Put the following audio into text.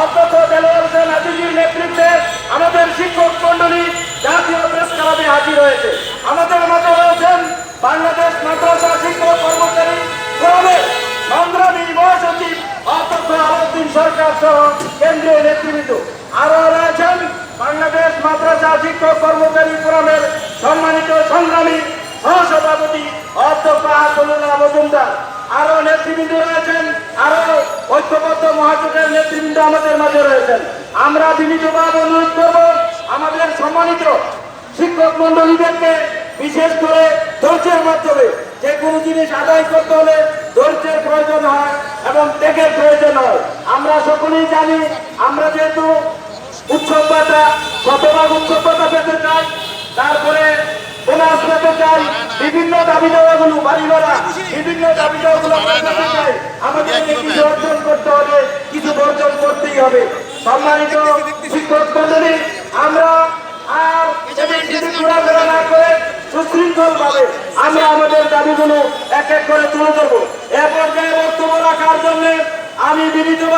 অধ্যক্ষ দেলোয়ার হোসেন আজিজির নেতৃত্বে আমাদের শিক্ষক মন্ডলী জাতীয় প্রেস ক্লাবে হাজির হয়েছে। আমাদের মাঝে রয়েছেন বাংলাদেশ মাদ্রাসা শিক্ষক কর্মচারী ফোরামের সংগ্রামী মহাসচিব অধ্যক্ষ আলাউদ্দিন সরকার সহ কেন্দ্রীয় নেতৃবৃন্দ। আরও রয়েছেন বাংলাদেশ মাদ্রাসা শিক্ষক কর্মচারী ফোরামের সম্মানিত সংগ্রামী সহসভাপতি অধ্যক্ষ আহমদুল্লাহ মজুমদার। আরও নেতৃবৃন্দ রয়েছেন ঐক্যবদ্ধ মহাজোটের নেতৃবৃন্দ আমাদের মাঝে রয়েছেন। আমরা বিনীতভাবে অনুরোধ করব আমাদের সম্মানিত শিক্ষক মন্ডলীদেরকে বিশেষ করে ধৈর্যের মাধ্যমে যে কোনো জিনিস আদায় করতে হলে ধৈর্যের প্রয়োজন হয় এবং ত্যাগের প্রয়োজন হয়। আমরা সকলেই জানি, আমরা যেহেতু উৎসবতা শতভাগ উৎসবতা পেতে চাই, তারপরে বোনাস পেতে চাই, বিভিন্ন দাবি দেওয়াগুলো বাড়ি ভাড়া বিভিন্ন দাবি দেওয়াগুলো আমরা পেতে চাই আমাদেরকে কিছু অর্জন করতে হবে কিছু বর্জন করতেই হবে। সম্মানিত শিক্ষক মন্ডলী, আমরা আর ঘোরাফেরা না করে সুশৃঙ্খল ভাবে আমরা আমাদের দাবিগুলো এক এক করে তুলে ধরবো। এ পর্যায়ে বক্তব্য রাখার জন্য আমি বিনীতভাবে